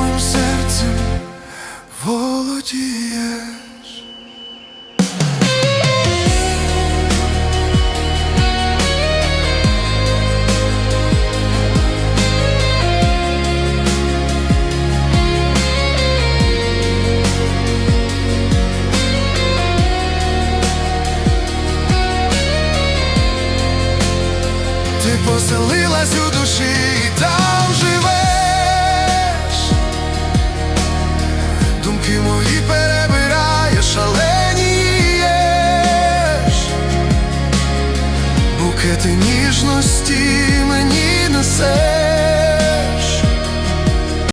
моїм серцем володієш. Ти поселилась у душі там Думки мої перебираєш, шаленієш букети ніжності мені.